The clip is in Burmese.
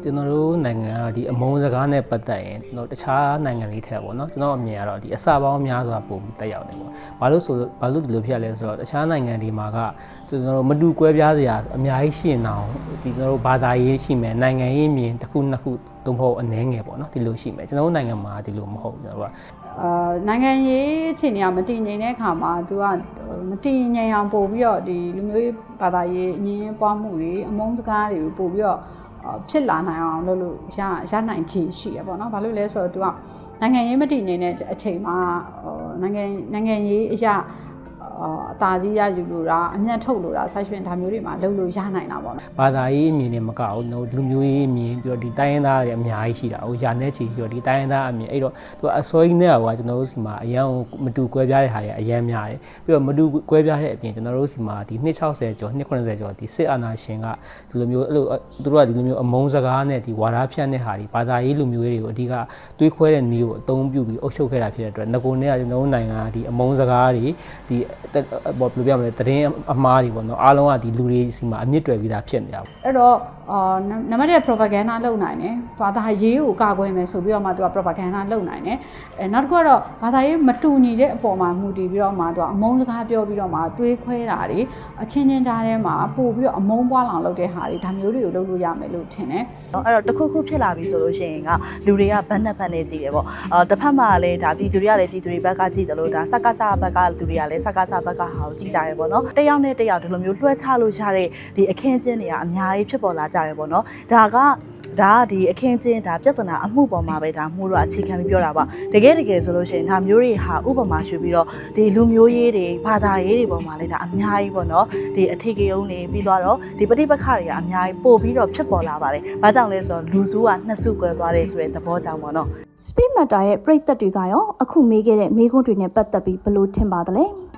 ကျွန်တော်တို့နိုင်ငံကတော့ဒီအမုန်းစကားနဲ့ပတ်သက်ရင်ကျွန်တော်တခြားနိုင်ငံလေးထက်ပေါ့နော်ကျွန်တော်အမြင်ကတော့ဒီအစပေါင်းများစွာပုံပြီးတက်ရောက်နေပေါ့ဘာလို့ဆိုဘာလို့ဒီလိုဖြစ်ရလဲဆိုတော့တခြားနိုင်ငံတွေမှာကကျွန်တော်တို့မတူကွဲပြားစရာအများကြီးရှိနေအောင်ဒီကျွန်တော်တို့ဘာသာရေးရှိမယ်နိုင်ငံရေးမြင်တစ်ခုနှစ်ခုသို့မဟုတ်အနည်းငယ်ပေါ့နော်ဒီလိုရှိမယ်ကျွန်တော်တို့နိုင်ငံမှာဒီလိုမဟုတ်ဘူးကျွန်တော်တို့ကအာနိုင်ငံရေးအခြေအနေကမတည်ငြိမ်တဲ့အခါမှာသူကမတည်ငြိမ်အောင်ပို့ပြီးတော့ဒီလူမျိုးရေးဘာသာရေးအငင်းပွားမှုတွေအမုန်းစကားတွေကိုပို့ပြီးတော့အာ ဖြစ်လာနိုင်အောင်လုပ်လို့ရရနိုင်ချေရှိရပေါ့နော်။ဘာလို့လဲဆိုတော့သူကနိုင်ငံရေးမတည်ငြိမ်တဲ့အချိန်မှာဟိုနိုင်ငံနိုင်ငံရေးအရာ အာအသာကြီးရယူလို့တာအမျက်ထုတ်လို့တာဆက်ရှင်ဒါမျိုးတွေမှာလုပ်လို့ရနိုင်တာပေါ့နော်ဘာသာရေးအမြင်နဲ့မကဘူးကျွန်တော်လူမျိုးရေးအမြင်ပြီးတော့ဒီတိုင်းရင်းသားတွေအများကြီးရှိတာဟိုယာနဲ့ချီပြီးတော့ဒီတိုင်းရင်းသားအမြင်အဲ့တော့သူကအစောကြီးနဲ့ကကျွန်တော်တို့စီမှာအရန်မတူကွဲပြားတဲ့ဟာတွေအရန်များတယ်ပြီးတော့မတူကွဲပြားတဲ့အပြင်ကျွန်တော်တို့စီမှာဒီ260ကျော်290ကျော်ဒီစစ်အာဏာရှင်ကဒီလိုမျိုးအဲ့လိုသူတို့ကဒီလိုမျိုးအမုန်းစကားနဲ့ဒီဝါဒဖြန့်တဲ့ဟာတွေဘာသာရေးလူမျိုးရေးတွေကိုအဓိကတွေးခွဲတဲ့နည်းကိုအသုံးပြုပြီးအုပ်ချုပ်ခဲ့တာဖြစ်တဲ့အတွက်ငကိုနဲ့ကကျွန်တော်တို့နိုင်ငံကဒီအမုန်းစကားတွေဒီဘောဘယ်လိုပြောမလဲသတင်းအမှားတွေပေါ့နော်အားလုံးကဒီလူတွေစီမှာအမြင့်တွယ်ပြီးသားဖြစ်နေတာပေါ့အဲ့တော့အာနံပါတ်1 propaganda လုပ်နိုင်တယ်ဘာသာရေးကိုကာကွယ်မယ်ဆိုပြီးတော့မှသူက propaganda လုပ်နိုင်တယ်အဲနောက်တစ်ခုကတော့ဘာသာရေးမတူညီတဲ့အပေါ်မှာမူတည်ပြီးတော့မှသူကအမုန်းစကားပြောပြီးတော့မှသွေးခွဲတာတွေအချင်းချင်းကြားထဲမှာပို့ပြီးတော့အမုန်းပွားလောင်လုပ်တဲ့ဟာတွေဒါမျိုးတွေကိုလုပ်လို့ရမယ်လို့ထင်တယ်အဲ့တော့တစ်ခုခုဖြစ်လာပြီဆိုလို့ရှိရင်ကလူတွေကဘတ်နဲ့ဘတ်နဲ့ကြည့်တယ်ပေါ့အာတစ်ဖက်မှာလည်းဒါပြည်သူတွေကလည်းပြည်သူတွေဘက်ကကြည့်တယ်လို့ဒါစကားစားဘက်ကလူတွေကလည်းစကားစဘက်ကဟာကိုကြည့်ကြတယ်ပေါ့နော်တစ်ယောက်နဲ့တစ်ယောက်ဒီလိုမျိုးလွှဲချလို့ရတဲ့ဒီအခင်းချင်းတွေကအများကြီးဖြစ်ပေါ်လာကြတယ်ပေါ့နော်ဒါကဒါကဒီအခင်းချင်းဒါပြဿနာအမှုပေါ်မှာပဲဒါမှုတော့အခြေခံပြီးပြောတာပါတကယ်တကယ်ဆိုလို့ရှိရင်ဒါမျိုးတွေဟာဥပမာရှုပြီးတော့ဒီလူမျိုးရေးတွေဘာသာရေးတွေပေါ်မှာလည်းဒါအများကြီးပေါ့နော်ဒီအထီးကယုံတွေပြီးသွားတော့ဒီပဋိပက္ခတွေကအများကြီးပို့ပြီးတော့ဖြစ်ပေါ်လာပါတယ်။ဘာကြောင့်လဲဆိုတော့လူစုကနှစ်စုကွဲသွားတယ်ဆိုတဲ့သဘောကြောင့်ပေါ့နော်။ Speed Matter ရဲ့ပရိသတ်တွေကရောအခုမေးခဲ့တဲ့မေးခွန်းတွေနဲ့ပတ်သက်ပြီးဘယ်လိုထင်ပါသလဲ။